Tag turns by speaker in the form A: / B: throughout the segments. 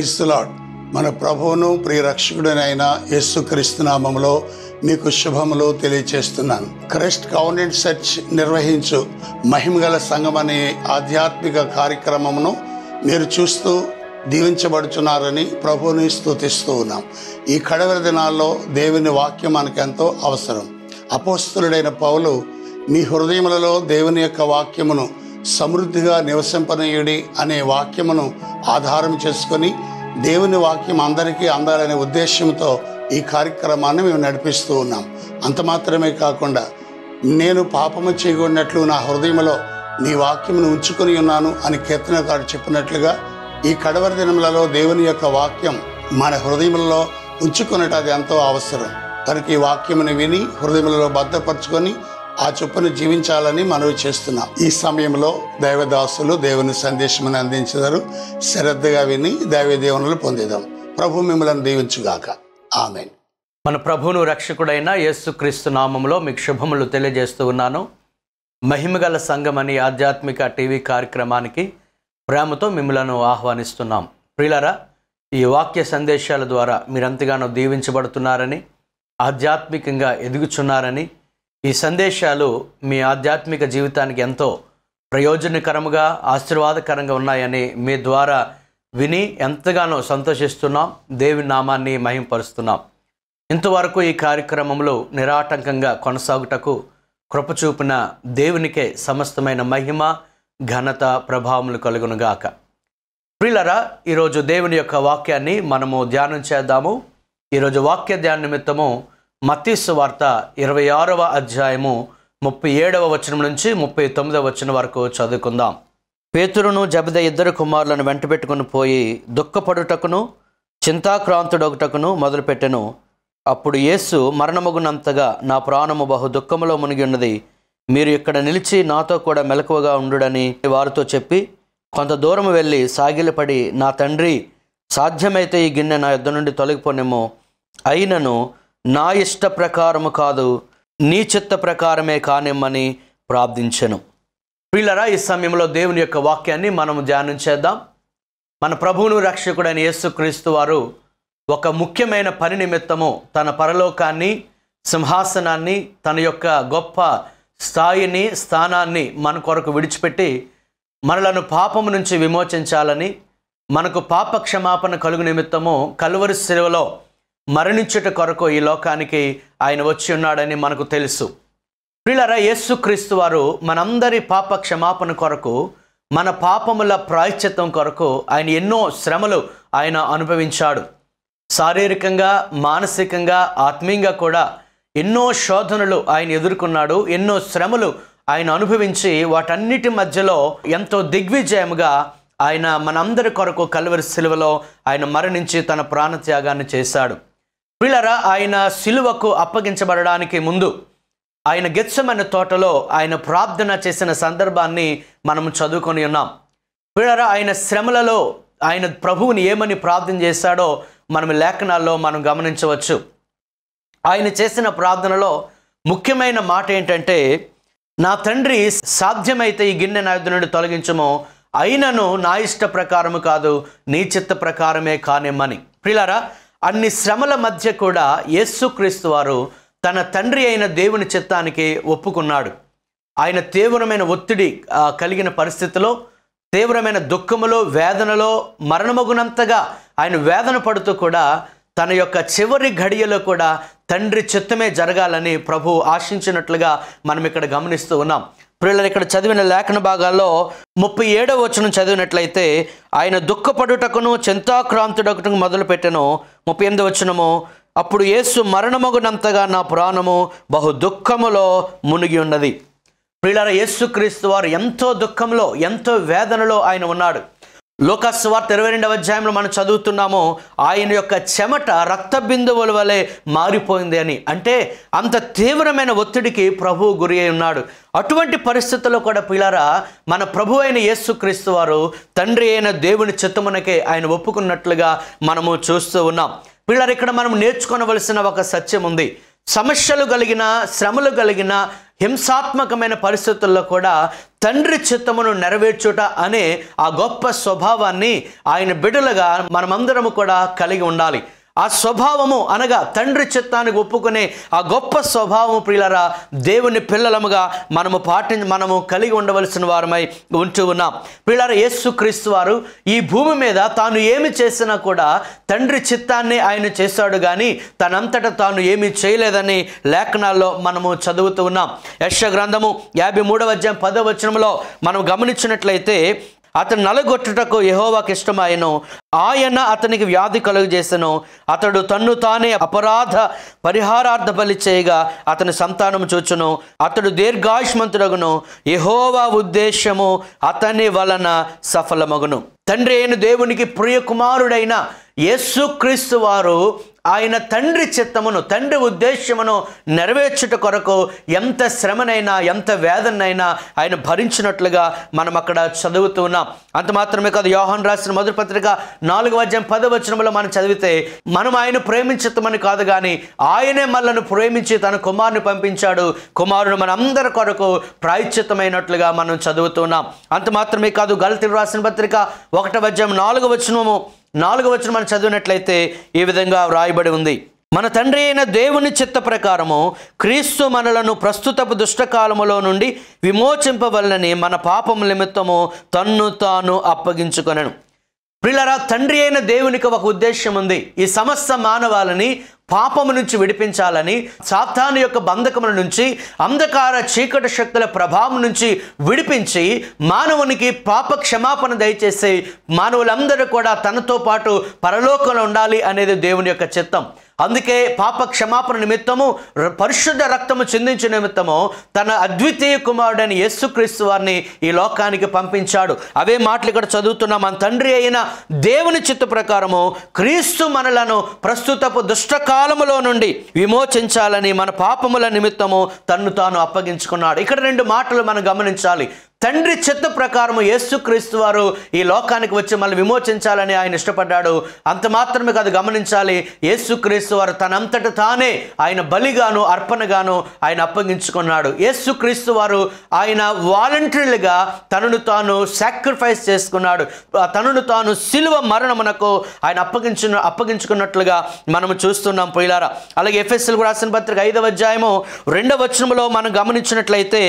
A: క్రైస్తులాడ్ మన ప్రభువును ప్రియరక్షకుడైన యేసుక్రీస్తు నామములో మీకు శుభములు తెలియచేస్తున్నాను. క్రైస్ట్ కౌండెంట్ సెర్చ్ నిర్వహించు మహిమగల సంఘం అనే ఆధ్యాత్మిక కార్యక్రమమును మీరు చూస్తూ దీవించబడుచున్నారని ప్రభువుని స్తుతిస్తూ ఉన్నాం. ఈ కడవరి దినాల్లో దేవుని వాక్యం మనకెంతో అవసరం. అపోస్తులుడైన పౌలు మీ హృదయములలో దేవుని యొక్క వాక్యమును సమృద్ధిగా నివసింపనీయుడి అనే వాక్యమును ఆధారం చేసుకొని దేవుని వాక్యం అందరికీ అందాలనే ఉద్దేశంతో ఈ కార్యక్రమాన్ని మేము నడిపిస్తూ ఉన్నాం. అంత మాత్రమే కాకుండా నేను పాపము చేయకూడినట్లు నా హృదయంలో నీ వాక్యమును ఉంచుకొని ఉన్నాను అని కీర్తనకారు చెప్పినట్లుగా ఈ కడవరి దినములలో దేవుని యొక్క వాక్యం మన హృదయములలో ఉంచుకున్నట్టు అది ఎంతో అవసరం. కనుక ఈ వాక్యమును విని హృదయములలో భద్రపరచుకొని ఆ చొప్పున జీవించాలని మనవి చేస్తున్నాం. ఈ సమయంలో దైవదాసులు దేవుని సందేశమని అందించినారు శ్రద్ధగా విని దైవ దేవునులు పొందేదాం. ప్రభు మిమ్మల్ని దీవించుగాక. ఆమె
B: మన ప్రభువును రక్షకుడైన యేసుక్రీస్తు నామంలో మీకు శుభములు తెలియజేస్తూ ఉన్నాను. మహిమగల సంఘం అని ఆధ్యాత్మిక టీవీ కార్యక్రమానికి ప్రేమతో మిమ్మలను ఆహ్వానిస్తున్నాం. ప్రియులరా ఈ వాక్య సందేశాల ద్వారా మీరంతగానో దీవించబడుతున్నారని ఆధ్యాత్మికంగా ఎదుగుచున్నారని ఈ సందేశాలు మీ ఆధ్యాత్మిక జీవితానికి ఎంతో ప్రయోజనకరముగా ఆశీర్వాదకరంగా ఉన్నాయని మీ ద్వారా విని ఎంతగానో సంతోషిస్తున్నాం. దేవి నామాన్ని మహింపరుస్తున్నాం. ఇంతవరకు ఈ కార్యక్రమంలో నిరాటంకంగా కొనసాగుటకు కృపచూపిన దేవునికే సమస్తమైన మహిమ ఘనత ప్రభావములు కలుగునుగాక ప్రిలరా ఈరోజు దేవుని యొక్క వాక్యాన్ని మనము ధ్యానం చేద్దాము. ఈరోజు వాక్య ధ్యాన నిమిత్తము మతీసు వార్త ఇరవై ఆరవ అధ్యాయము ముప్పై ఏడవ వచనం నుంచి ముప్పై తొమ్మిదవ వచనం వరకు చదువుకుందాం. పేతురును జబిద ఇద్దరు కుమారులను వెంటబెట్టుకుని పోయి దుఃఖపడుటకును చింతాక్రాంతుడొకటకును మొదలుపెట్టెను. అప్పుడు యేసు మరణమగునంతగా నా ప్రాణము బహు దుఃఖములో మునిగి ఉన్నది. మీరు ఇక్కడ నిలిచి నాతో కూడా మెలకువగా ఉండుడని వారితో చెప్పి కొంత దూరం వెళ్ళి సాగిలపడి నా తండ్రి సాధ్యమైతే ఈ గిన్నె నా యుద్ధ నుండి తొలగిపోనేమో అయినను నా ఇష్ట ప్రకారము కాదు నీ చిత్త ప్రకారమే కానిమ్మని ప్రార్థించెను. పిల్లరా ఈ సమయంలో దేవుని యొక్క వాక్యాన్ని మనం ధ్యానం చేద్దాం. మన ప్రభువును రక్షకుడైన యేసుక్రీస్తు వారు ఒక ముఖ్యమైన పని నిమిత్తము తన పరలోకాన్ని సింహాసనాన్ని తన యొక్క గొప్ప స్థాయిని స్థానాన్ని మన కొరకు విడిచిపెట్టి మనలను పాపము నుంచి విమోచించాలని మనకు పాప క్షమాపణ కలుగు నిమిత్తము కలువరి సెలవులో మరణించుట కొరకు ఈ లోకానికి ఆయన వచ్చి ఉన్నాడని మనకు తెలుసు. ప్రియులరా యేసుక్రీస్తు వారు మనందరి పాప క్షమాపణ కొరకు మన పాపముల ప్రాయశ్చిత్తం కొరకు ఆయన ఎన్నో శ్రమలు ఆయన అనుభవించాడు. శారీరకంగా మానసికంగా ఆత్మీయంగా కూడా ఎన్నో శోధనలు ఆయన ఎదుర్కొన్నాడు ఎన్నో శ్రమలు ఆయన అనుభవించి వాటన్నిటి మధ్యలో ఎంతో దిగ్విజయముగా ఆయన మనందరి కొరకు కలువరి సిలువలో ఆయన మరణించి తన ప్రాణత్యాగాన్ని చేశాడు. పిల్లరా ఆయన సిలువకు అప్పగించబడడానికి ముందు ఆయన గెచ్చమైన తోటలో ఆయన ప్రార్థన చేసిన సందర్భాన్ని మనం చదువుకొని ఉన్నాం. పిల్లరా ఆయన శ్రమలలో ఆయన ప్రభువుని ఏమని ప్రార్థన చేశాడో మనం లేఖనాల్లో మనం గమనించవచ్చు. ఆయన చేసిన ప్రార్థనలో ముఖ్యమైన మాట ఏంటంటే నా తండ్రి సాధ్యమైతే ఈ గిన్నె నా నుండి తొలగించమో. అయినను నా ఇష్ట ప్రకారము కాదు నీ చిత్త ప్రకారమే కానిమ్మని. ప్రిలారా అన్ని శ్రమల మధ్య కూడా యేసుక్రీస్తు వారు తన తండ్రి అయిన దేవుని చిత్తానికి ఒప్పుకున్నాడు. ఆయన తీవ్రమైన ఒత్తిడి కలిగిన పరిస్థితిలో తీవ్రమైన దుఃఖములో వేదనలో మరణమగునంతగా ఆయన వేదన పడుతూ కూడా తన యొక్క చివరి ఘడియలో కూడా తండ్రి చిత్తమే జరగాలని ప్రభు ఆశించినట్లుగా మనం ఇక్కడ గమనిస్తూ ఉన్నాం. పిల్లలు ఇక్కడ చదివిన లేఖన భాగాల్లో ముప్పై ఏడవ వచనం చదివినట్లయితే ఆయన దుఃఖపడుటకును చింతాక్రాంతుడకుటకు మొదలుపెట్టెను. ముప్పై ఎనిమిది వచనము అప్పుడు యేసు మరణమగునంతగా నా ప్రాణము బహు దుఃఖములో మునిగి ఉన్నది. ప్రియులారా యేసుక్రీస్తు వారు ఎంతో దుఃఖంలో ఎంతో వేదనలో ఆయన ఉన్నాడు. లోకస్వార్త ఇరవై రెండవ అధ్యాయంలో మనం చదువుతున్నాము ఆయన యొక్క చెమట రక్త బిందువుల వలె మారిపోయింది అని. అంటే అంత తీవ్రమైన ఒత్తిడికి ప్రభువు గురి అయి ఉన్నాడు. అటువంటి పరిస్థితుల్లో కూడా పిల్లరా మన ప్రభు అయిన యేసుక్రీస్తు వారు తండ్రి అయిన దేవుని చిత్తమునకే ఆయన ఒప్పుకున్నట్లుగా మనము చూస్తూ ఉన్నాం. పిల్లలు ఇక్కడ మనం నేర్చుకోవలసిన ఒక సత్యం ఉంది. సమస్యలు కలిగిన శ్రమలు కలిగిన హింసాత్మకమైన పరిస్థితుల్లో కూడా తండ్రి చిత్తమును నెరవేర్చుట అనే ఆ గొప్ప స్వభావాన్ని ఆయన బిడ్డలుగా మనమందరము కూడా కలిగి ఉండాలి. ఆ స్వభావము అనగా తండ్రి చిత్తానికి ఒప్పుకునే ఆ గొప్ప స్వభావము ప్రియులరా దేవుని పిల్లలముగా మనము పాటి మనము కలిగి ఉండవలసిన వారమై ఉంటూ ఉన్నాం. ప్రియులరా యేసు క్రీస్తు వారు ఈ భూమి మీద తాను ఏమి చేసినా కూడా తండ్రి చిత్తాన్ని ఆయన చేశాడు కానీ తనంతట తాను ఏమి చేయలేదని లేఖనాల్లో మనము చదువుతూ ఉన్నాం. యశ గ్రంథము యాభై మూడవ అధ్యాయం పదవ వచనంలో మనం గమనించినట్లయితే అతను నలగొట్టుటకు యహోవాకి ఇష్టమాయను. ఆయన అతనికి వ్యాధి కలుగజేసెను. అతడు తన్ను తానే అపరాధ పరిహారార్థ బలి చేయగా అతని సంతానం చూచును. అతడు దీర్ఘాయుష్మంతుడగును. యహోవా ఉద్దేశము అతని వలన సఫలమగును. తండ్రి అయిన దేవునికి ప్రియ కుమారుడైన యేసుక్రీస్తు వారు ఆయన తండ్రి చిత్తమును తండ్రి ఉద్దేశమును నెరవేర్చుట కొరకు ఎంత శ్రమనైనా ఎంత వేదనైనా ఆయన భరించినట్లుగా మనం అక్కడ చదువుతూ ఉన్నాం. అంత మాత్రమే కాదు యోహన్ రాసిన మొదటి పత్రిక నాలుగు అధ్యాయం పదవచనంలో మనం చదివితే మనం ఆయన ప్రేమించుతామని కాదు కానీ ఆయనే మనల్ని ప్రేమించి తన కుమారుని పంపించాడు. కుమారుడు మనందరి కొరకు ప్రాయశ్చిత్తమైనట్లుగా మనం చదువుతున్నాం అంత మాత్రమే కాదు గలతీలు రాసిన పత్రిక ఒకటవ అధ్యాయం నాలుగు వచనము నాలుగు వచ్చిన మనం చదివినట్లయితే ఈ విధంగా వ్రాయబడి ఉంది. మన తండ్రి అయిన దేవుని చిత్త ప్రకారము క్రీస్తు మనలను ప్రస్తుతపు దుష్టకాలములో నుండి విమోచింపవలనని మన పాపం నిమిత్తము తన్ను తాను అప్పగించుకొనను. ప్రిలరా తండ్రి అయిన దేవునికి ఒక ఉద్దేశం ఉంది. ఈ సమస్త మానవాళిని పాపము నుంచి విడిపించాలని సాతాను యొక్క బంధకముల నుంచి అంధకార చీకటి శక్తుల ప్రభావం నుంచి విడిపించి మానవునికి పాప క్షమాపణ దయచేసి మానవులందరూ కూడా తనతో పాటు పరలోకంలో ఉండాలి అనేది దేవుని యొక్క చిత్తం. అందుకే పాప క్షమాపణ నిమిత్తము పరిశుద్ధ రక్తము చిందించే నిమిత్తము తన అద్వితీయ కుమారుడైన యేసుక్రీస్తు వారిని ఈ లోకానికి పంపించాడు. అవే మాటలు ఇక్కడ చదువుతున్నాం మన తండ్రి అయిన దేవుని చిత్త ప్రకారము క్రీస్తు మనలను ప్రస్తుతపు కాలములో నుండి విమోచించాలని మన పాపముల నిమిత్తము తన్ను తాను అప్పగించుకున్నాడు. ఇక్కడ రెండు మాటలు మనం గమనించాలి. తండ్రి చిత్త ప్రకారము యేసుక్రీస్తు వారు ఈ లోకానికి వచ్చి మళ్ళీ విమోచించాలని ఆయన ఇష్టపడ్డాడు. అంత మాత్రమే కాదు గమనించాలి యేసుక్రీస్తు వారు తనంతట తానే ఆయన బలిగాను అర్పణగాను ఆయన అప్పగించుకున్నాడు. యేసుక్రీస్తు వారు ఆయన వాలంటరీలుగా తనను తాను సాక్రిఫైస్ చేసుకున్నాడు. తనను తాను సిలువ మరణమునకు ఆయన అప్పగించు అప్పగించుకున్నట్లుగా మనము చూస్తున్నాం పోయిలారా అలాగే ఎఫ్ఎస్ఎల్ రాసిన పత్రిక ఐదవ అధ్యాయము రెండవ వచనంలో మనం గమనించినట్లయితే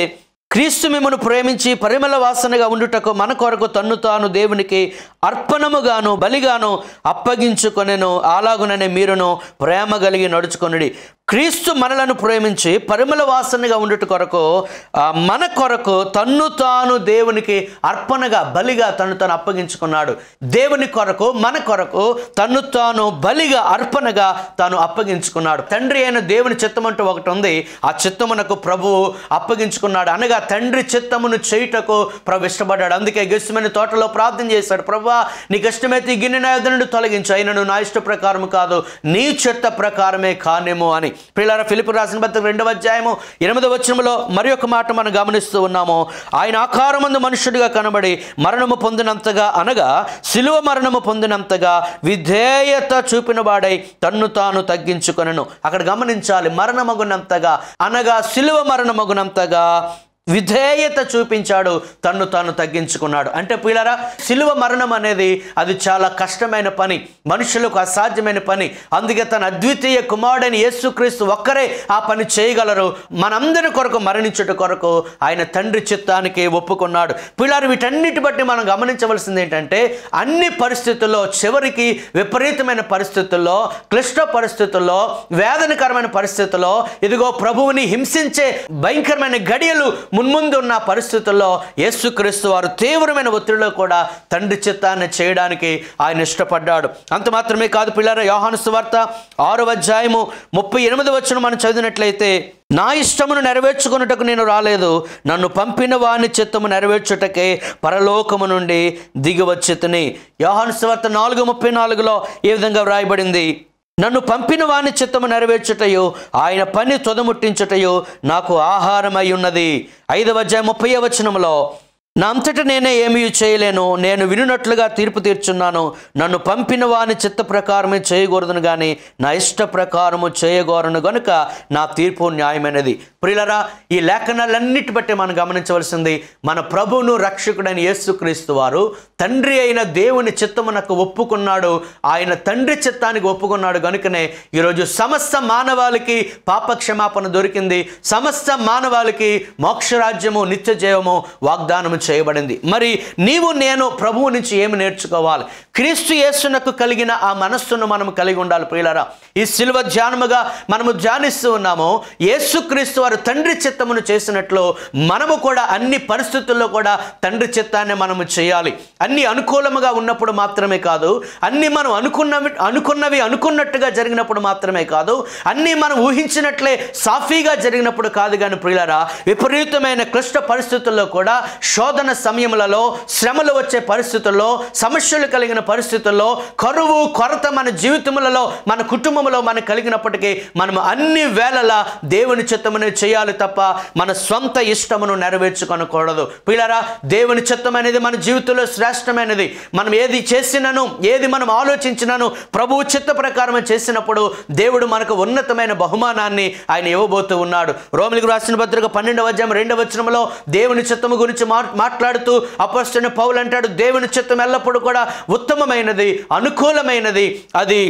B: క్రీస్తు మిమ్మను ప్రేమించి పరిమళ వాసనగా ఉండుటకు మన కొరకు తన్ను తాను దేవునికి అర్పణముగాను బలిగాను అప్పగించుకొనెను. అలాగుననే మీరును ప్రేమ కలిగి నడుచుకొనుడి. క్రీస్తు మనలను ప్రేమించి పరిమళ వాసనగా ఉండట కొరకు మన కొరకు తన్ను తాను దేవునికి అర్పణగా బలిగా తను తాను అప్పగించుకున్నాడు. దేవుని కొరకు మన కొరకు తన్ను తాను బలిగా అర్పణగా తాను అప్పగించుకున్నాడు. తండ్రి అయిన దేవుని చిత్తం అంటూ ఒకటి ఉంది. ఆ చిత్తమునకు ప్రభువు అప్పగించుకున్నాడు. అనగా తండ్రి చిత్తమును చేయుటకు ప్రభు ఇష్టపడ్డాడు. అందుకే గిష్టమైన తోటలో ప్రార్థన చేశాడు. ప్రభా నీకు ఇష్టమైతే ఈ గిన్నె నా నుండి తొలగించు. అయినను నా ఇష్ట ప్రకారం కాదు. నీ చిత్త ప్రకారమే కానేమో అని. పిల్లల ఫిలిపు రాసిన పత్రిక రెండవ అధ్యాయము ఎనిమిదవ వచనంలో మరి ఒక మాట మనం గమనిస్తూ ఉన్నాము. ఆయన ఆకారమందు మనుషుడిగా కనబడి మరణము పొందినంతగా అనగా శిలువ మరణము పొందినంతగా విధేయత చూపిన వాడై తన్ను తాను తగ్గించుకొనను. అక్కడ గమనించాలి మరణమగునంతగా అనగా శిలువ మరణమగునంతగా విధేయత చూపించాడు తన్ను తాను తగ్గించుకున్నాడు. అంటే పిల్లరా శిలువ మరణం అనేది అది చాలా కష్టమైన పని మనుషులకు అసాధ్యమైన పని. అందుకే తన అద్వితీయ కుమారుడైన యేసుక్రీస్తు ఒక్కరే ఆ పని చేయగలరు. మనందరి కొరకు మరణించుట కొరకు ఆయన తండ్రి చిత్తానికి ఒప్పుకున్నాడు. పిల్లలు వీటన్నిటి బట్టి మనం గమనించవలసింది ఏంటంటే అన్ని పరిస్థితుల్లో చివరికి విపరీతమైన పరిస్థితుల్లో క్లిష్ట పరిస్థితుల్లో వేదనకరమైన పరిస్థితుల్లో ఇదిగో ప్రభువుని హింసించే భయంకరమైన గడియలు మున్ముందు ఉన్న పరిస్థితుల్లో యేసుక్రీస్తు వారు తీవ్రమైన ఒత్తిడిలో కూడా తండ్రి చిత్తాన్ని చేయడానికి ఆయన ఇష్టపడ్డాడు. అంత మాత్రమే కాదు పిల్లల యోహాను సువార్త ఆరు అధ్యాయము ముప్పై ఎనిమిది వచ్చిన మనం చదివినట్లయితే నా ఇష్టమును నెరవేర్చుకున్నటకు నేను రాలేదు. నన్ను పంపిన వాని చిత్తము నెరవేర్చుటకే పరలోకము నుండి దిగి వచ్చి యోహాను సువార్త నాలుగు ముప్పై నాలుగులో ఈ విధంగా వ్రాయబడింది? నన్ను పంపిన వాని చిత్తము నెరవేర్చుటయో ఆయన పని తొదముట్టించుటయో నాకు ఆహారమై ఉన్నది. ఐదవ అధ్యాయం ముప్పై వచనంలో నా అంతట నేనే ఏమీ చేయలేను. నేను వినున్నట్లుగా తీర్పు తీర్చున్నాను. నన్ను పంపిన వాని చిత్త ప్రకారమే చేయకూడదును కానీ నా ఇష్ట ప్రకారము చేయగోరను గనుక నా తీర్పు న్యాయమైనది. ప్రిలరా ఈ లేఖనాలన్నిటి బట్టి మనం గమనించవలసింది మన ప్రభువును రక్షకుడైన యేసుక్రీస్తు వారు తండ్రి అయిన దేవుని చిత్తమునకు ఒప్పుకున్నాడు. ఆయన తండ్రి చిత్తానికి ఒప్పుకున్నాడు గనుకనే ఈరోజు సమస్త మానవాళికి పాప క్షమాపణ దొరికింది. సమస్త మానవాళికి మోక్షరాజ్యము నిత్య జీవము వాగ్దానము చేయబడింది. మరి నీవు నేను ప్రభువు నుంచి ఏమి నేర్చుకోవాలి? క్రీస్తు యేసునకు కలిగిన ఆ మనస్సును మనం కలిగి ఉండాలి ప్రియులరా. ఈ శిలువ ధ్యానముగా మనము ధ్యానిస్తూ ఉన్నాము. యేసుక్రీస్తు వారు తండ్రి చిత్తమును చేసినట్లు మనము కూడా అన్ని పరిస్థితుల్లో కూడా తండ్రి చిత్తాన్ని మనము చేయాలి. అన్ని అనుకూలముగా ఉన్నప్పుడు మాత్రమే కాదు అన్ని మనం అనుకున్నవి అనుకున్నవి అనుకున్నట్టుగా జరిగినప్పుడు మాత్రమే కాదు అన్నీ మనం ఊహించినట్లే సాఫీగా జరిగినప్పుడు కాదు కానీ ప్రియులరా విపరీతమైన క్లిష్ట పరిస్థితుల్లో కూడా శోధన సమయములలో శ్రమలు వచ్చే పరిస్థితుల్లో సమస్యలు కలిగిన పరిస్థితుల్లో కరువు కొరత మన జీవితములలో మన కుటుంబ కుటుంబంలో మనకు కలిగినప్పటికీ మనం అన్ని వేళలా దేవుని చిత్తమును చేయాలి తప్ప మన సొంత ఇష్టమును నెరవేర్చుకొనకూడదు. పిల్లరా దేవుని చిత్తం అనేది మన జీవితంలో శ్రేష్టమైనది. మనం ఏది చేసినను ఏది మనం ఆలోచించినను ప్రభువు చిత్త ప్రకారం చేసినప్పుడు దేవుడు మనకు ఉన్నతమైన బహుమానాన్ని ఆయన ఇవ్వబోతూ ఉన్నాడు. రోమిలికి రాసిన పత్రిక పన్నెండవ అధ్యాయం రెండవ వచనంలో దేవుని చిత్తము గురించి మాట్లాడుతూ అపస్టైన పౌలు అంటాడు దేవుని చిత్తం ఎల్లప్పుడూ కూడా ఉత్తమమైనది అనుకూలమైనది. అది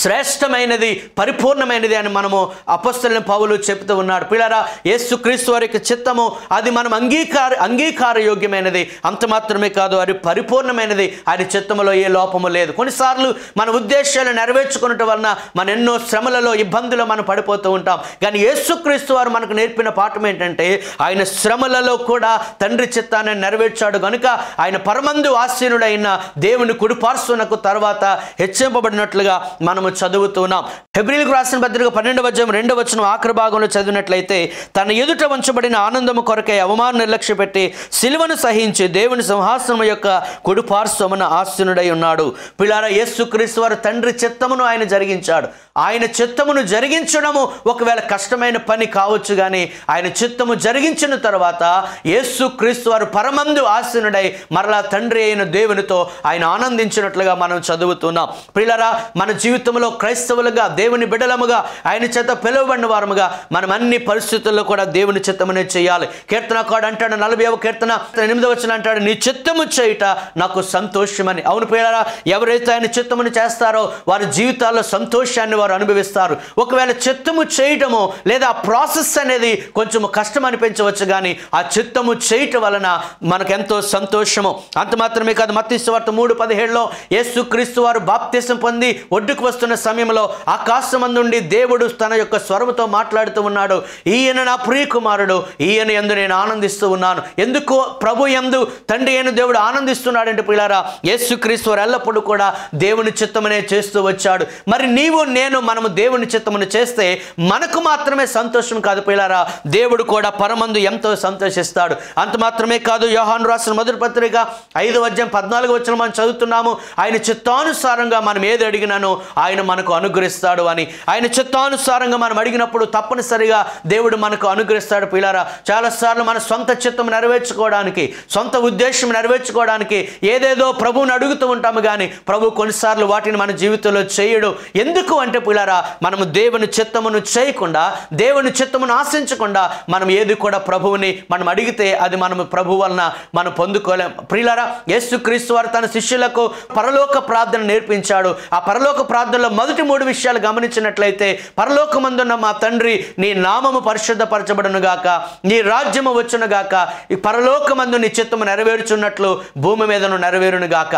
B: శ్రేష్టమైనది పరిపూర్ణమైనది అని మనము అపస్తులని పౌలు చెప్తూ ఉన్నాడు. పిల్లరా యేసుక్రీస్తు వారి యొక్క చిత్తము అది మనం అంగీకార అంగీకార యోగ్యమైనది అంత మాత్రమే కాదు అది పరిపూర్ణమైనది. ఆయన చిత్తములో ఏ లోపము లేదు. కొన్నిసార్లు మన ఉద్దేశాలు నెరవేర్చుకున్నట్టు వలన మన ఎన్నో శ్రమలలో ఇబ్బందులు మనం పడిపోతూ ఉంటాం. కానీ యేసుక్రీస్తు వారు మనకు నేర్పిన పాఠం ఏంటంటే ఆయన శ్రమలలో కూడా తండ్రి చిత్తాన్ని నెరవేర్చాడు కనుక ఆయన పరమందు ఆశీనుడైన దేవుని కుడిపార్శ్వనకు తర్వాత హెచ్చింపబడినట్లుగా మనము చదువుతున్నాం. ఫిబ్రిల్కు రాసిన పత్రిక పన్నెండవ అధ్యాయం రెండవ వచనం ఆఖరి భాగంలో చదివినట్లయితే తన ఎదుట ఉంచబడిన ఆనందము కొరకై అవమానం నిర్లక్ష్య పెట్టి సిలువను సహించి దేవుని సింహాసనం యొక్క కుడిపార్శ్వమున ఆస్తునుడై ఉన్నాడు. పిల్లార యేసుక్రీస్తు వారు తండ్రి చిత్తమును ఆయన జరిగించాడు. ఆయన చిత్తమును జరిగించడము ఒకవేళ కష్టమైన పని కావచ్చు కానీ ఆయన చిత్తము జరిగించిన తర్వాత యేసు క్రీస్తు వారు పరమందు ఆస్తునుడై మరలా తండ్రి అయిన దేవునితో ఆయన ఆనందించినట్లుగా మనం చదువుతున్నాం. పిల్లరా మన జీవితంలో క్రైస్తవులుగా దేవుని బిడలముగా ఆయన చేత పిలువబడిన వారముగా మనం అన్ని పరిస్థితుల్లో కూడా దేవుని చిత్తమనే చేయాలి. కీర్తనకాడు అంటాడు నలభైవ కీర్తన ఎనిమిది వచ్చిన అంటాడు నీ చిత్తము చేయుట నాకు సంతోషమని. అవును పిల్లరా ఎవరైతే ఆయన చిత్తమును చేస్తారో వారి జీవితాల్లో సంతోషాన్ని వారు అనుభవిస్తారు. ఒకవేళ చిత్తము చేయటము లేదా ఆ ప్రాసెస్ అనేది కొంచెం కష్టం అనిపించవచ్చు కానీ ఆ చిత్తము చేయటం వలన మనకెంతో సంతోషము. అంత మాత్రమే కాదు మత్స్వార్త మూడు పదిహేడులో యేసు క్రీస్తు వారు బాప్తీసం పొంది ఒడ్డుకు వస్తున్న సమయంలో ఆకాశమందుండి దేవుడు తన యొక్క స్వరముతో మాట్లాడుతూ ఉన్నాడు. ఈయన నా ప్రియకుమారుడు. ఈయన ఎందు నేను ఆనందిస్తూ ఉన్నాను. ఎందుకు? ప్రభు ఎందు తండ్రి అయిన దేవుడు ఆనందిస్తున్నాడంటే పిల్లారా యేసు క్రీస్తు ఎల్లప్పుడూ కూడా దేవుని చిత్తమనే చేస్తూ వచ్చాడు. మరి నీవు నేను మనము దేవుని చిత్తమును చేస్తే మనకు మాత్రమే సంతోషం కాదు పిల్లారా దేవుడు కూడా పరమందు ఎంతో సంతోషిస్తాడు. అంత మాత్రమే కాదు యోహాను రాసిన మొదటి పత్రిక ఐదు వద్యం పద్నాలుగు వచ్చిన మనం చదువుతున్నాము. ఆయన చిత్తానుసారంగా మనం ఏది అడిగినానో ఆయన మనకు అనుగ్రహిస్తాడు అని. ఆయన చిత్తానుసారంగా మనం అడిగినప్పుడు తప్పనిసరిగా దేవుడు మనకు అనుగ్రహిస్తాడు పిల్లారా. చాలాసార్లు మన సొంత చిత్తం నెరవేర్చుకోవడానికి సొంత ఉద్దేశం నెరవేర్చుకోవడానికి ఏదేదో ప్రభువుని అడుగుతూ ఉంటాము కానీ ప్రభు కొన్నిసార్లు వాటిని మన జీవితంలో చేయడు. ఎందుకు అంటే పిల్లారా మనము దేవుని చిత్తమును చేయకుండా దేవుని చిత్తమును ఆశించకుండా మనం ఏది కూడా ప్రభువుని మనం అడిగితే అది మనము ప్రభు వలన మనం పొందుకోలేం. ప్రియులారా యేసుక్రీస్తు వారు తన శిష్యులకు పరలోక ప్రార్థన నేర్పించాడు. ఆ పరలోక ప్రార్థన ప్రార్థనలో మొదటి మూడు విషయాలు గమనించినట్లయితే పరలోకమందున్న మా తండ్రి నీ నామము పరిశుద్ధపరచబడును గాక నీ రాజ్యము వచ్చును గాక ఈ పరలోకమందు నీ చిత్తము నెరవేర్చున్నట్లు భూమి మీదను నెరవేరును గాక.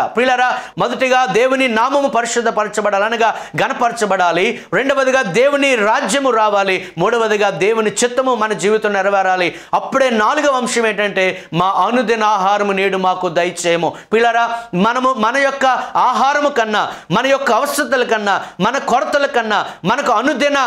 B: మొదటిగా దేవుని నామము పరిశుద్ధపరచబడాలనగా గణపరచబడాలి. రెండవదిగా దేవుని రాజ్యము రావాలి. మూడవదిగా దేవుని చిత్తము మన జీవితం నెరవేరాలి. అప్పుడే నాలుగవ అంశం ఏంటంటే మా అనుదిన ఆహారము నేడు మాకు దయచేయము. పిల్లరా మనము మన యొక్క ఆహారము కన్నా మన యొక్క అవసరతల కన్నా మన కొరతల కన్నా మనకు అనుదిన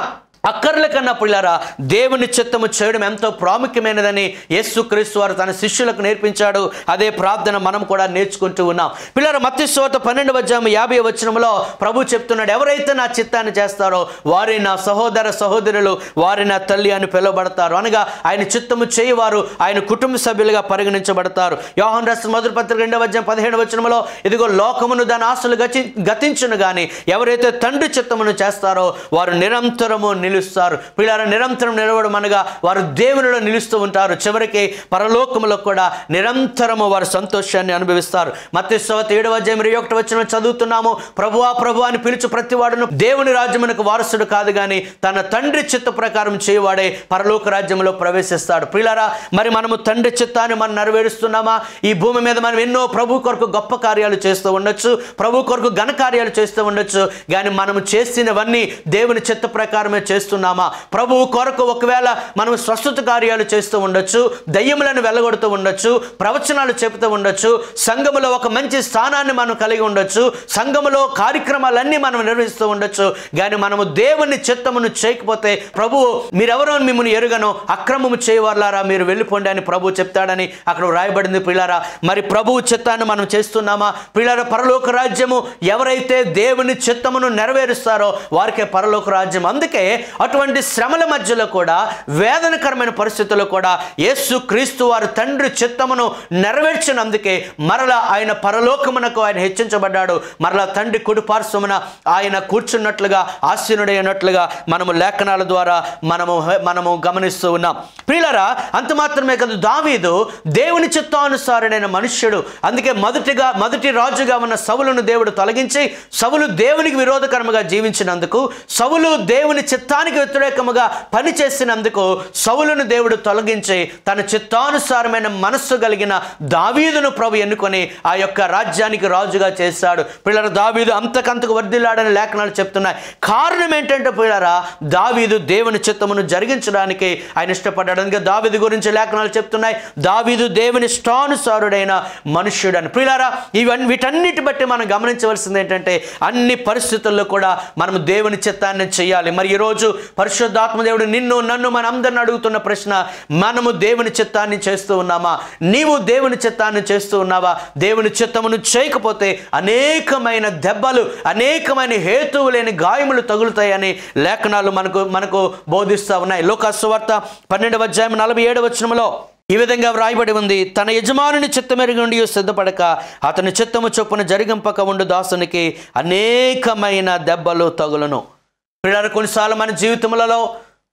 B: అక్కర్ల కన్నా పిల్లరా దేవుని చిత్తము చేయడం ఎంతో ప్రాముఖ్యమైనదని యేసుక్రీస్తు వారు తన శిష్యులకు నేర్పించాడు. అదే ప్రార్థన మనం కూడా నేర్చుకుంటూ ఉన్నాం. పిల్లల మత్స్యోత పన్నెండు వజ్జాము యాభై వచ్చినంలో ప్రభు చెప్తున్నాడు ఎవరైతే నా చిత్తాన్ని చేస్తారో వారి నా సహోదర సహోదరులు వారి నా తల్లి అని పిలువబడతారు. అనగా ఆయన చిత్తము చేయవారు ఆయన కుటుంబ సభ్యులుగా పరిగణించబడతారు. యోహన్ రస్ మొదటి పత్రిక రెండవ వజ్జం పదిహేడు వచనంలో ఇదిగో లోకమును దాని ఆశలు గతి గతించును గాని ఎవరైతే తండ్రి చిత్తమును చేస్తారో వారు నిరంతరము నిలుస్తారు. పిల్లల నిరంతరం నిలవడం అనగా వారు దేవునిలో నిలుస్తూ ఉంటారు. చివరికి పరలోకములో కూడా నిరంతరము వారు సంతోషాన్ని అనుభవిస్తారు. మత్స్యవత ఏడవ జమిరి ఒకటి వచ్చిన చదువుతున్నాము. ప్రభువా ప్రభు అని పిలుచు ప్రతివాడును దేవుని రాజ్యమునకు వారసుడు కాదు కానీ తన తండ్రి చిత్త ప్రకారం చేయవాడే పరలోక రాజ్యంలో ప్రవేశిస్తాడు. పిల్లరా మరి మనము తండ్రి చిత్తాన్ని మనం నెరవేరుస్తున్నామా? ఈ భూమి మీద మనం ఎన్నో ప్రభు కొరకు గొప్ప కార్యాలు చేస్తూ ఉండొచ్చు. ప్రభు కొరకు ఘన కార్యాలు చేస్తూ ఉండొచ్చు. కానీ మనము చేసినవన్నీ దేవుని చిత్త ప్రకారమే చేస్తున్నామా? ప్రభువు కొరకు ఒకవేళ మనం స్వస్థత కార్యాలు చేస్తూ ఉండొచ్చు దయ్యములను వెళ్ళగొడుతూ ఉండొచ్చు ప్రవచనాలు చెబుతూ ఉండొచ్చు సంఘములో ఒక మంచి స్థానాన్ని మనం కలిగి ఉండొచ్చు సంఘములో కార్యక్రమాలన్నీ మనం నిర్వహిస్తూ ఉండొచ్చు కానీ మనము దేవుని చిత్తమును చేయకపోతే ప్రభువు మీరెవరో మిమ్మల్ని ఎరుగను అక్రమము చేయవారులారా మీరు వెళ్ళిపోండి అని ప్రభు చెప్తాడని అక్కడ వ్రాయబడింది పిల్లారా. మరి ప్రభువు చిత్తాన్ని మనం చేస్తున్నామా? పిల్లారా పరలోక రాజ్యము ఎవరైతే దేవుని చిత్తమును నెరవేరుస్తారో వారికే పరలోక రాజ్యం. అందుకే అటువంటి శ్రమల మధ్యలో కూడా వేదనకరమైన పరిస్థితుల్లో కూడా యేసు క్రీస్తు వారు తండ్రి చిత్తమును నెరవేర్చినందుకే మరలా ఆయన పరలోకమునకు ఆయన హెచ్చించబడ్డాడు. మరలా తండ్రి కుడిపార్శ్వమున ఆయన కూర్చున్నట్లుగా ఆశీనుడైనట్లుగా మనము లేఖనాల ద్వారా మనము మనము గమనిస్తూ ఉన్నాం. ప్రియులరా అంత మాత్రమే కాదు దావీదు దేవుని చిత్తానుసారుడైన మనుష్యుడు. అందుకే మొదటిగా మొదటి రాజుగా ఉన్న సవులను దేవుడు తొలగించి సవులు దేవునికి విరోధకరముగా జీవించినందుకు సవులు దేవుని చిత్తానికి వ్యతిరేకముగా పనిచేసినందుకు సౌలును దేవుడు తొలగించి తన చిత్తానుసారమైన మనస్సు కలిగిన దావీదును ప్రభు ఎన్నుకొని ఆ యొక్క రాజ్యానికి రాజుగా చేశాడు. పిల్లల దావీదు అంతకంతకు వర్ధిల్లాడని లేఖనాలు చెప్తున్నాయి. కారణం ఏంటంటే పిల్లరా దావీదు దేవుని చిత్తమును జరిగించడానికి ఆయన ఇష్టపడ్డాడు. అందుకే దావీదు గురించి లేఖనాలు చెప్తున్నాయి. దావీదు దేవుని ఇష్టానుసారుడైన మనుష్యుడని. ప్రియులారా ఇవన్నీ వీటన్నిటి బట్టి మనం గమనించవలసింది ఏంటంటే అన్ని పరిస్థితుల్లో కూడా మనం దేవుని చిత్తాన్ని చేయాలి. మరి ఈరోజు పరిశుద్ధాత్మ దేవుడు నిన్ను నన్ను మన అందరిని అడుగుతున్న ప్రశ్న మనము దేవుని చిత్తాన్ని చేస్తూ ఉన్నామా? నీవు దేవుని చిత్తాన్ని చేస్తూ ఉన్నావా? దేవుని చిత్తమును చేయకపోతే అనేకమైన దెబ్బలు అనేకమైన హేతువు లేని గాయములు తగులుతాయని లేఖనాలు మనకు మనకు బోధిస్తూ ఉన్నాయి. లోకాసువార్త పన్నెండవ అధ్యాయం నలభై ఏడు వచనంలో ఈ విధంగా వ్రాయబడి ఉంది. తన యజమానుని చిత్తమెరుగు నుండి సిద్ధపడక అతని చిత్తము చొప్పున జరిగింపక ఉండు దాసునికి అనేకమైన దెబ్బలు తగులను. పిల్లలు కొన్నిసార్లు మన జీవితములలో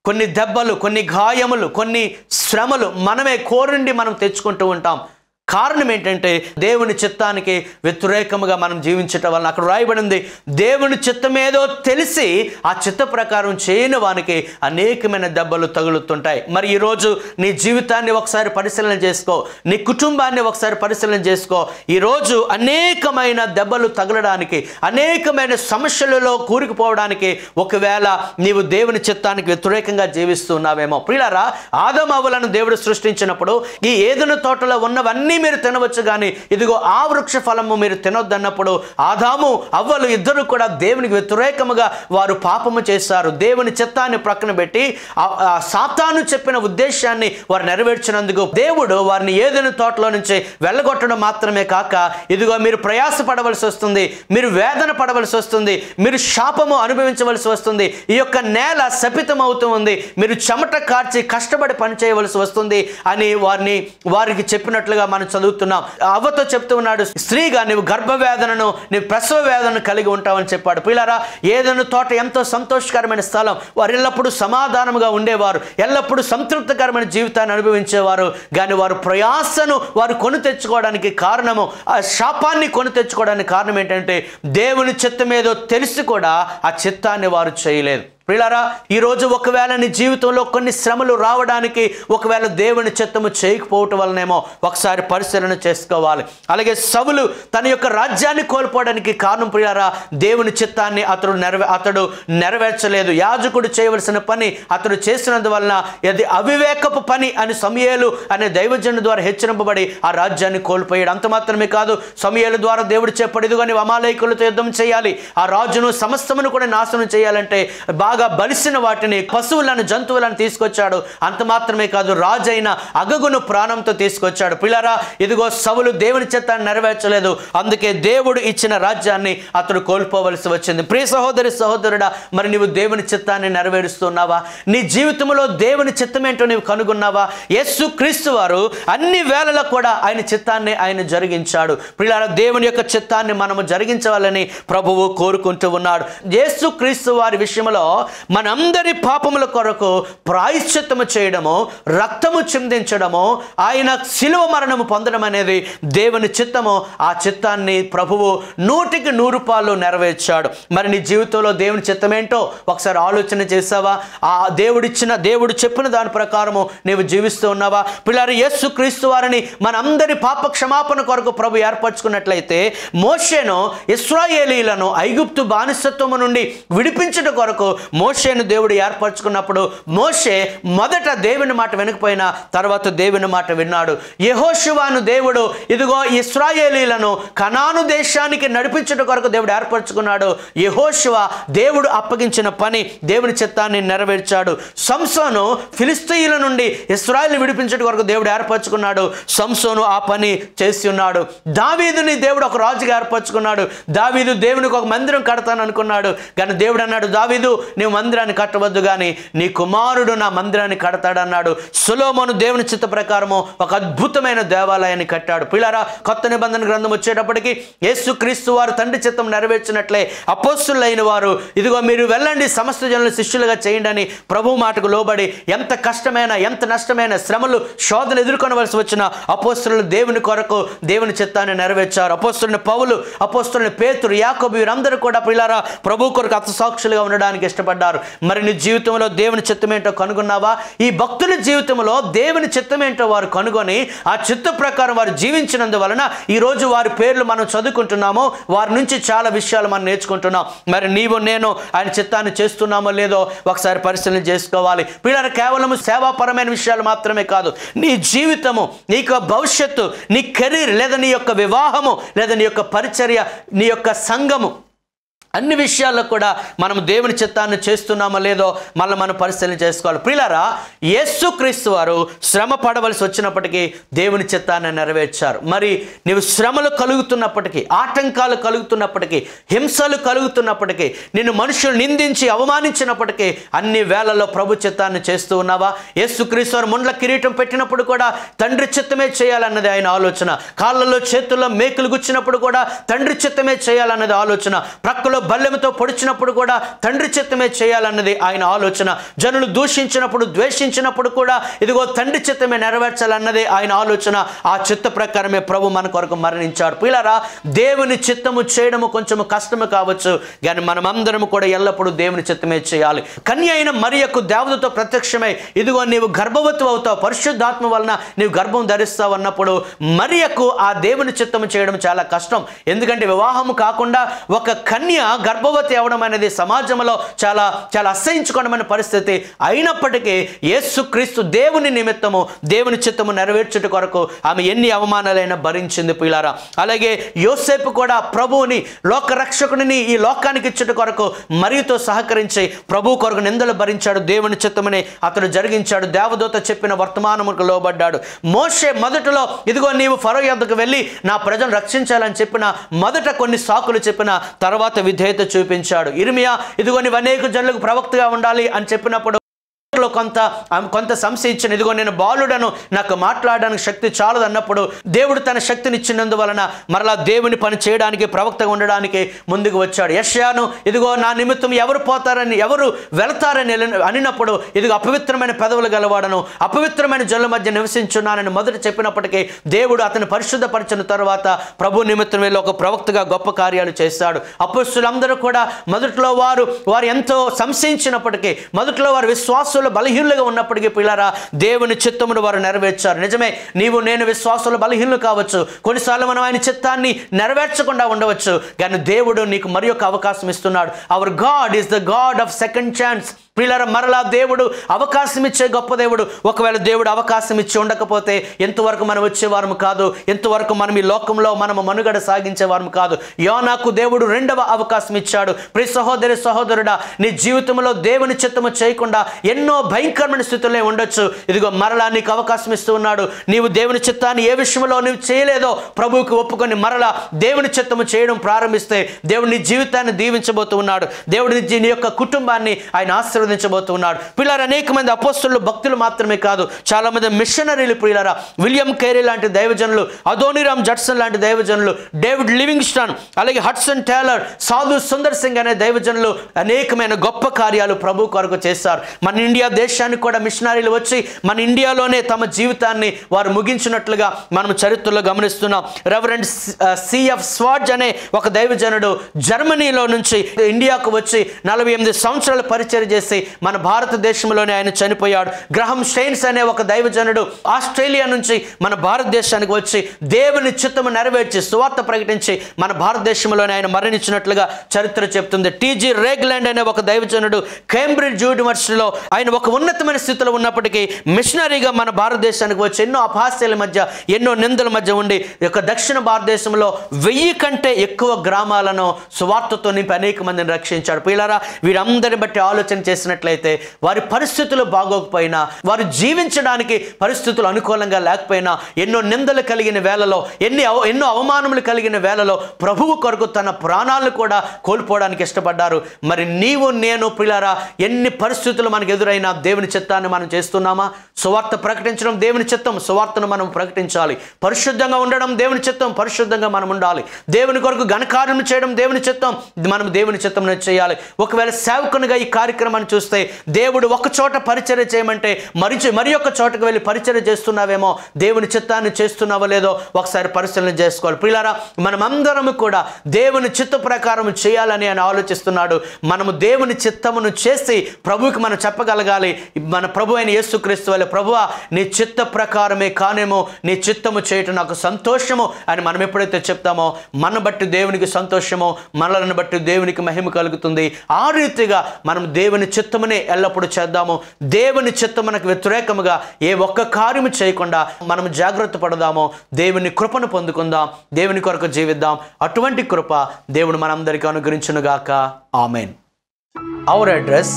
B: కొన్ని దెబ్బలు కొన్ని గాయములు కొన్ని శ్రమలు మనమే కోరుండి మనం తెచ్చుకుంటూ ఉంటాం. కారణం ఏంటంటే దేవుని చిత్తానికి వ్యతిరేకముగా మనం జీవించటం వలన అక్కడ రాయబడింది దేవుని చిత్తం ఏదో తెలిసి ఆ చిత్త ప్రకారం చేయని వానికి అనేకమైన దెబ్బలు తగులుతుంటాయి. మరి ఈరోజు నీ జీవితాన్ని ఒకసారి పరిశీలన చేసుకో నీ కుటుంబాన్ని ఒకసారి పరిశీలన చేసుకో. ఈరోజు అనేకమైన దెబ్బలు తగలడానికి అనేకమైన సమస్యలలో కూరుకుపోవడానికి ఒకవేళ నీవు దేవుని చిత్తానికి వ్యతిరేకంగా జీవిస్తున్నావేమో ప్రియులారా ఆదమవులను దేవుడు సృష్టించినప్పుడు ఈ ఏదైనా తోటలో ఉన్నవన్నీ మీరు తినవచ్చు కానీ ఇదిగో ఆ వృక్ష ఫలము మీరు తినొద్దన్నప్పుడు ఆదాము అవ్వలు ఇద్దరు కూడా దేవునికి వ్యతిరేకముగా వారు పాపము చేశారు. దేవుని చిత్తాన్ని ప్రక్కన పెట్టి ఆ- సాతాను చెప్పిన ఉద్దేశాన్ని వారు నెరవేర్చినందుకు దేవుడు వారిని ఏదైనా తోటలో నుంచి వెళ్ళగొట్టడం మాత్రమే కాక ఇదిగో మీరు ప్రయాస పడవలసి వస్తుంది మీరు వేదన పడవలసి వస్తుంది మీరు శాపము అనుభవించవలసి వస్తుంది ఈ యొక్క నేల శపితం అవుతుంది మీరు చెమట కార్చి కష్టపడి పని చేయవలసి వస్తుంది అని వారిని వారికి చెప్పినట్లుగా మనం చదువుతున్నాం. అవ్వతో చెప్తూ ఉన్నాడు స్త్రీగా నీవు గర్భవేదనను నీవు ప్రసవ వేదనను కలిగి ఉంటావని చెప్పాడు. పిల్లరా ఏదైనా తోట ఎంతో సంతోషకరమైన స్థలం. వారు ఎల్లప్పుడూ సమాధానముగా ఉండేవారు ఎల్లప్పుడూ సంతృప్తికరమైన జీవితాన్ని అనుభవించేవారు. కానీ వారు ప్రయాసను వారు కొని తెచ్చుకోవడానికి కారణము ఆ శాపాన్ని కొని తెచ్చుకోవడానికి కారణం ఏంటంటే దేవుని చిత్తం ఏదో తెలిసి కూడా ఆ చిత్తాన్ని వారు చేయలేదు. ప్రిలారా ఈరోజు ఒకవేళ నీ జీవితంలో కొన్ని శ్రమలు రావడానికి ఒకవేళ దేవుని చిత్తము చేయకపోవటం వలనేమో ఒకసారి పరిశీలన చేసుకోవాలి. అలాగే సవులు తన యొక్క రాజ్యాన్ని కోల్పోవడానికి కారణం ప్రియారా దేవుని చిత్తాన్ని అతడు నెరవే అతడు నెరవేర్చలేదు. యాజకుడు చేయవలసిన పని అతడు చేసినందువలన ఇది అవివేకపు పని అని సమయలు అనే దైవజను ద్వారా హెచ్చరింపబడి ఆ రాజ్యాన్ని కోల్పోయాడు. అంత మాత్రమే కాదు సమయలు ద్వారా దేవుడు చెప్పాడు కానీ అమాలయకులతో యుద్ధం చేయాలి. ఆ రాజును సమస్తమును కూడా నాశనం చేయాలంటే బాగా బాగా బలిసిన వాటిని పశువులను జంతువులను తీసుకొచ్చాడు. అంత మాత్రమే కాదు రాజైన అగగును ప్రాణంతో తీసుకొచ్చాడు. పిల్లరా ఇదిగో సవులు దేవుని చిత్తాన్ని నెరవేర్చలేదు. అందుకే దేవుడు ఇచ్చిన రాజ్యాన్ని అతడు కోల్పోవలసి వచ్చింది. ప్రియ సహోదరి సహోదరుడా మరి నీవు దేవుని చిత్తాన్ని నెరవేరుస్తున్నావా? నీ జీవితంలో దేవుని చిత్తం ఏంటో నీవు కనుగొన్నావా? యస్సు క్రీస్తు వారు అన్ని వేళలో కూడా ఆయన చిత్తాన్ని ఆయన జరిగించాడు. ప్రియులారా దేవుని యొక్క చిత్తాన్ని మనము జరిగించవాలని ప్రభువు కోరుకుంటూ ఉన్నాడు. యేసు క్రీస్తు వారి విషయంలో మనందరి పాపముల కొరకు ప్రాయశ్చిత్తము చేయడము రక్తము చిందించడము ఆయన శిలువ మరణము పొందడం అనేది దేవుని చిత్తము. ఆ చిత్తాన్ని ప్రభువు నూటికి నూరు పాలు నెరవేర్చాడు. మరి నీ జీవితంలో దేవుని చిత్తం ఏంటో ఒకసారి ఆలోచన చేసావా? ఆ దేవుడిచ్చిన దేవుడు చెప్పిన దాని ప్రకారము నీవు జీవిస్తూ ఉన్నావా? పిల్లలు యేసు క్రీస్తు వారిని మనందరి పాప క్షమాపణ కొరకు ప్రభు ఏర్పరచుకున్నట్లయితే మోషేను ఇస్రాయేలీలను ఐగుప్తు బానిసత్వము నుండి విడిపించడం కొరకు మోషేను దేవుడు ఏర్పరచుకున్నప్పుడు మోషే మొదట దేవుని మాట వెనకపోయినా తర్వాత దేవుని మాట విన్నాడు. యహోశివాను దేవుడు ఇదిగో ఇస్రాయేలీలను కనాను దేశానికి నడిపించుట కొరకు దేవుడు ఏర్పరచుకున్నాడు. యహోశివ దేవుడు అప్పగించిన పని దేవుని చిత్తాన్ని నెరవేర్చాడు. సంసోను ఫిలిస్తీయుల నుండి ఇస్రాయల్ని విడిపించుట కొరకు దేవుడు ఏర్పరచుకున్నాడు. సంసోను ఆ పని చేసి ఉన్నాడు. దావీదుని దేవుడు ఒక రాజుగా ఏర్పరచుకున్నాడు. దావీదు దేవునికి ఒక మందిరం కడతాను అనుకున్నాడు కానీ దేవుడు అన్నాడు దావీదు నువ్వు మందిరాన్ని కట్టవద్దు కానీ నీ కుమారుడు నా మందిరాన్ని కడతాడన్నాడు. సులోమోను దేవుని చిత్త ప్రకారము ఒక అద్భుతమైన దేవాలయాన్ని కట్టాడు. పిల్లరా కొత్త నిబంధన గ్రంథం వచ్చేటప్పటికి యేసుక్రీస్తు వారు తండ్రి చిత్తం నెరవేర్చినట్లే అపోస్తులైన వారు ఇదిగో మీరు వెళ్ళండి సమస్త జనులు శిష్యులుగా చేయండి అని ప్రభు మాటకు లోబడి ఎంత కష్టమైన ఎంత నష్టమైన శ్రమలు శోధన ఎదుర్కొనవలసి వచ్చిన అపోస్తులు దేవుని కొరకు దేవుని చిత్తాన్ని నెరవేర్చారు. అపోస్తులని పౌలు అపోస్తులని పేతురు యాకోబు వీరందరూ కూడా పిల్లారా ప్రభు కొరకు అత సాక్షులుగా ఉండడానికి ఇష్టపడ్డారు. మరి నీ జీవితంలో దేవుని చిత్తం ఏంటో కనుగొన్నావా? ఈ భక్తుల జీవితంలో దేవుని చిత్తం ఏంటో వారు కనుగొని ఆ చిత్త ప్రకారం వారు జీవించినందువలన ఈ రోజు వారి పేర్లు మనం చదువుకుంటున్నాము. వారి నుంచి చాలా విషయాలు మనం నేర్చుకుంటున్నాం. మరి నీవు నేను ఆయన చిత్తాన్ని చేస్తున్నామో లేదో ఒకసారి పరిశీలన చేసుకోవాలి. పిల్లలు కేవలం సేవాపరమైన విషయాలు మాత్రమే కాదు. నీ జీవితము నీ యొక్క భవిష్యత్తు నీ కెరీర్ లేదా నీ యొక్క వివాహము లేదా నీ యొక్క పరిచర్య నీ యొక్క సంఘము అన్ని విషయాల్లో కూడా మనం దేవుని చిత్తాన్ని చేస్తున్నామో లేదో మళ్ళీ మనం పరిశీలన చేసుకోవాలి. ప్రియులారా యేసు క్రీస్తు వారు శ్రమ పడవలసి వచ్చినప్పటికీ దేవుని చిత్తాన్ని నెరవేర్చారు. మరి నీవు శ్రమలు కలుగుతున్నప్పటికీ ఆటంకాలు కలుగుతున్నప్పటికీ హింసలు కలుగుతున్నప్పటికీ నిన్ను మనుషులు నిందించి అవమానించినప్పటికీ అన్ని వేళల్లో ప్రభు చిత్తాన్ని చేస్తూ ఉన్నావా? యేసు క్రీస్తు వారు ముండ్ల కిరీటం పెట్టినప్పుడు కూడా తండ్రి చిత్తమే చేయాలన్నది ఆయన ఆలోచన. కాళ్ళలో చేతుల్లో మేకులు గుచ్చినప్పుడు కూడా తండ్రి చిత్తమే చేయాలన్నది ఆలోచన. ప్రక్కలో బల్లెముతో పొడిచినప్పుడు కూడా తండ్రి చిత్తమే చేయాలన్నది ఆయన ఆలోచన. జనులు దూషించినప్పుడు ద్వేషించినప్పుడు కూడా ఇదిగో తండ్రి చిత్తమే నెరవేర్చాలన్నదే ఆయన ఆలోచన. ఆ చిత్త ప్రకారమే ప్రభు మన కొరకు మరణించాడు. పిల్లరా దేవుని చిత్తము చేయడము కొంచెం కష్టము కావచ్చు కానీ మనమందరం కూడా ఎల్లప్పుడూ దేవుని చిత్తమే చేయాలి. కన్య అయిన మరియకు దేవతతో ప్రత్యక్షమై ఇదిగో నీవు గర్భవతి అవుతావు పరిశుద్ధాత్మ వలన నీవు గర్భం ధరిస్తావు అన్నప్పుడు మరియకు ఆ దేవుని చిత్తము చేయడం చాలా కష్టం. ఎందుకంటే వివాహము కాకుండా ఒక కన్య గర్భవతి అవడం అనేది సమాజంలో చాలా చాలా అసహించుకోవడమైన పరిస్థితి అయినప్పటికీ యేసుక్రీస్తు దేవుని నిమిత్తము దేవుని చిత్తము నెరవేర్చుట కొరకు ఆమె ఎన్ని అవమానాలైనా భరించింది పిల్లారా. అలాగే యోసేపు కూడా ప్రభువుని లోక రక్షకుడిని ఈ లోకానికి ఇచ్చుట కొరకు మరియుతో సహకరించి ప్రభు కొరకు నిందలు భరించాడు దేవుని చిత్తమని అతడు జరిగించాడు దేవదూత చెప్పిన వర్తమానముకు లోబడ్డాడు. మోషే మొదటలో ఇదిగో నీవు ఫరో యొద్దకు వెళ్ళి నా ప్రజలను రక్షించాలని చెప్పిన మొదట కొన్ని సాకులు చెప్పిన తర్వాత విధేయత చూపించాడు. ఇర్మియా ఇదిగోని అనేక జనులకు ప్రవక్తగా ఉండాలి అని చెప్పినప్పుడు లో కొంత కొంత సంశయం ఇచ్చిన ఇదిగో నేను బాలుడను నాకు మాట్లాడడానికి శక్తి చాలదు అన్నప్పుడు దేవుడు తన శక్తిని ఇచ్చినందువలన మరలా దేవుని పని చేయడానికి ప్రవక్తగా ఉండడానికి ముందుకు వచ్చాడు. యష్యాను ఇదిగో నా నిమిత్తం ఎవరు పోతారని ఎవరు వెళతారని అనినప్పుడు ఇదిగో అపవిత్రమైన పెదవులు గలవాడను అపవిత్రమైన జనుల మధ్య నివసించున్నానని మొదట చెప్పినప్పటికీ దేవుడు అతను పరిశుద్ధపరిచిన తర్వాత ప్రభు నిమిత్తం వెళ్ళి ఒక ప్రవక్తగా గొప్ప కార్యాలు చేస్తాడు అపస్తులందరూ కూడా మొదట్లో వారు వారు ఎంతో సంశయించినప్పటికీ మొదట్లో వారు విశ్వాసులు బలహీనులుగా ఉన్నప్పటికీ పిల్లరా దేవుని చిత్తమును వారు నెరవేర్చారు. నిజమే నీవు నేను విశ్వాసంలో బలహీనులు కావచ్చు. కొన్నిసార్లు మనం ఆయన చిత్తాన్ని నెరవేర్చకుండా ఉండవచ్చు. కానీ దేవుడు నీకు మరి అవకాశం ఇస్తున్నాడు. Our God is the God of second chance పిల్లర మరలా దేవుడు అవకాశం ఇచ్చే గొప్ప దేవుడు. ఒకవేళ దేవుడు అవకాశం ఇచ్చి ఉండకపోతే ఎంతవరకు మనం వచ్చేవారము కాదు? ఎంతవరకు మనం ఈ లోకంలో మనము మనుగడ సాగించేవారము కాదు? యోనాకు దేవుడు రెండవ అవకాశం ఇచ్చాడు. ప్రి సహోదరి సహోదరుడా నీ జీవితంలో దేవుని చిత్తము చేయకుండా ఎన్నో భయంకరమైన స్థితులే ఉండొచ్చు. ఇదిగో మరలా నీకు అవకాశం ఇస్తూ ఉన్నాడు. నీవు దేవుని చిత్తాన్ని ఏ విషయంలో నువ్వు చేయలేదో ప్రభువుకి ఒప్పుకొని మరలా దేవుని చిత్తము చేయడం ప్రారంభిస్తే దేవుడు నీ జీవితాన్ని దీవించబోతూ ఉన్నాడు. నీ యొక్క కుటుంబాన్ని ఆయన ఆశీర్వదించబోతూ ఆశీర్వదించబోతున్నాడు పిల్లలు అనేక మంది అపోస్తులు భక్తులు మాత్రమే కాదు చాలా మంది మిషనరీలు ప్రియులారా విలియం కేరీ లాంటి దైవజనులు అదోనిరామ్ జట్సన్ లాంటి దైవజనులు డేవిడ్ లివింగ్స్టన్ అలాగే హడ్సన్ టేలర్ సాధు సుందర్ సింగ్ అనే దైవజనులు అనేకమైన గొప్ప కార్యాలు ప్రభు కొరకు చేశారు. మన ఇండియా దేశానికి కూడా మిషనరీలు వచ్చి మన ఇండియాలోనే తమ జీవితాన్ని వారు ముగించినట్లుగా మనం చరిత్రలో గమనిస్తున్నాం. రెవరెండ్ సిఎఫ్ స్వాడ్జ్ అనే ఒక దైవజనుడు జర్మనీలో నుంచి ఇండియాకు వచ్చి నలభై ఎనిమిది సంవత్సరాలు పరిచయం చేసి మన భారతదేశంలోనే ఆయన చనిపోయాడు. గ్రహం షైన్స్ అనే ఒక దైవజనుడు ఆస్ట్రేలియా నుంచి మన భారతదేశానికి వచ్చి దేవుని చిత్తము నెరవేర్చి సువార్త ప్రకటించి మన భారతదేశంలోనే ఆయన మరణించినట్లుగా చరిత్ర చెప్తుంది. టీజీ రేగ్లాండ్ అనే ఒక దైవజనుడు కేంబ్రిడ్జ్ యూనివర్సిటీలో ఆయన ఒక ఉన్నతమైన స్థితిలో ఉన్నప్పటికీ మిషనరీగా మన భారతదేశానికి వచ్చి ఎన్నో అపహాస్యాల మధ్య ఎన్నో నిందల మధ్య ఉండి యొక్క దక్షిణ భారతదేశంలో వెయ్యి కంటే ఎక్కువ గ్రామాలను సువార్తతో నింపి అనేక మందిని రక్షించాడు. పిల్లరా వీరందరిని బట్టి ఆలోచన చేసినట్లయితే వారి పరిస్థితులు బాగోకపోయినా వారు జీవించడానికి పరిస్థితులు అనుకూలంగా లేకపోయినా ఎన్నో నిందలు కలిగిన వేళలో ఎన్ని ఎన్నో అవమానములు కలిగిన వేళలో ప్రభువు కొరకు తన ప్రాణాలను కూడా కోల్పోవడానికి ఇష్టపడ్డారు. మరి నీవు నేను పిల్లరా ఎన్ని పరిస్థితులు మనకు ఎదురైనా దేవుని చిత్తాన్ని మనం చేస్తున్నామా? సువార్త ప్రకటించడం దేవుని చిత్తం సువార్తను మనం ప్రకటించాలి. పరిశుద్ధంగా ఉండడం దేవుని చిత్తం పరిశుద్ధంగా మనం ఉండాలి. దేవుని కొరకు ఘనకార్యం చేయడం దేవుని చిత్తం మనం దేవుని చిత్తం చేయాలి. ఒకవేళ సేవకునిగా ఈ కార్యక్రమాన్ని చూస్తే దేవుడు ఒక చోట పరిచర్య చేయమంటే మరి మరి యొక్క చోటకు వెళ్ళి పరిచర్య చేస్తున్నావేమో? దేవుని చిత్తాన్ని చేస్తున్నావో లేదో ఒకసారి పరిశీలన చేసుకోవాలి. ప్రియులారా మనమందరము కూడా దేవుని చిత్త ప్రకారం చేయాలని ఆయన ఆలోచిస్తున్నాడు. మనము దేవుని చిత్తమును చేసి ప్రభువుకి మనం చెప్పగలగాలి. మన ప్రభు అయిన యేసుక్రీస్తు వల్ల ప్రభువా నీ చిత్త ప్రకారమే కానేమో నీ చిత్తము చేయటం నాకు సంతోషము అని మనం ఎప్పుడైతే చెప్తామో మన బట్టి దేవునికి సంతోషము మనలను బట్టి దేవునికి మహిమ కలుగుతుంది. ఆ రీతిగా మనం దేవుని చిత్తమునే ఎల్లప్పుడూ చేద్దాము. దేవుని చిత్తమునకు వ్యతిరేకముగా ఏ ఒక్క కార్యము చేయకుండా మనం జాగ్రత్త పడదామో. దేవుని కృపను పొందుకుందాం. దేవుని కొరకు జీవిద్దాం. అటువంటి కృప దేవుడు మనందరికీ అనుగ్రహించునుగాక. Amen. Our address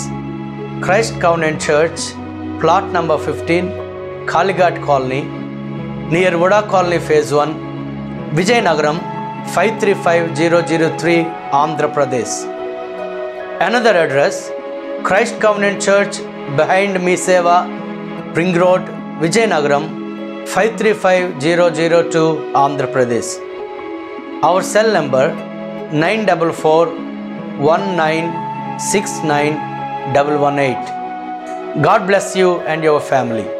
B: Christ covenant church plot number fifteen Kalighat colony near VUDA colony phase one Vizianagaram five three five zero zero three Andhra Pradesh another address Christ Covenant Church behind Me Seva, Ring Road, Vijayanagaram, 535002, Andhra Pradesh. Our cell number 944 1969 118. God bless you and your family.